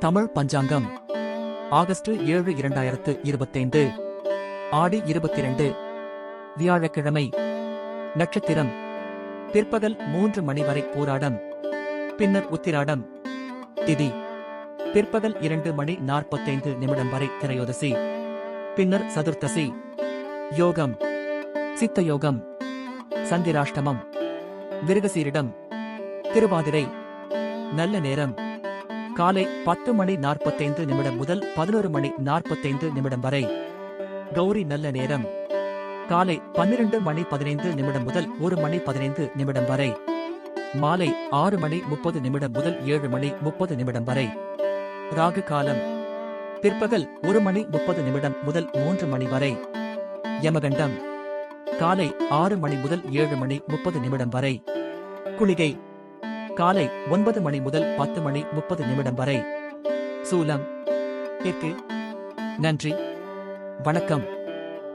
தமிழ் பஞ்சாங்கம். August ஏழு இரண்டாயிரத்து இருபத்தைந்து. ஆடி இருபத்தி இரண்டு வியாழக்கிழமை. நட்சத்திரம். பிற்பகல் மூன்று மணி வரை போராடம். பின்னர் உத்திராடம். திதி. பிற்பகல் இரண்டு மணி நாற்பத்தைந்து நிமிடம் வரை திரையோதசி. பின்னர் சதுர்த்தசி. யோகம். சித்த யோகம் சந்திராஷ்டமம். விருகசீரிடம் திருவாதிரை. நல்ல நேரம். காலை பத்து மணி நாற்பத்தைந்து நிமிடம் முதல் பதினோரு மணி நாற்பத்தைந்து நிமிடம் வரை. கௌரி நல்ல நேரம். காலை பன்னிரண்டு மணி பதினைந்து நிமிடம் முதல் ஒரு மணி பதினைந்து நிமிடம் வரை. மாலை ஆறு மணி முப்பது நிமிடம் முதல் ஏழு மணி முப்பது நிமிடம் வரை. ராகு காலம். பிற்பகல் ஒரு மணி முப்பது நிமிடம் முதல் மூன்று மணி வரை. யமகண்டம். காலை ஆறு மணி முதல் ஏழு மணி முப்பது நிமிடம் வரை. குளிகை. காலை ஒன்பது மணி முதல் பத்து மணி முப்பது நிமிடம் வரை. சூலம். தெற்கு நன்றி. வணக்கம்.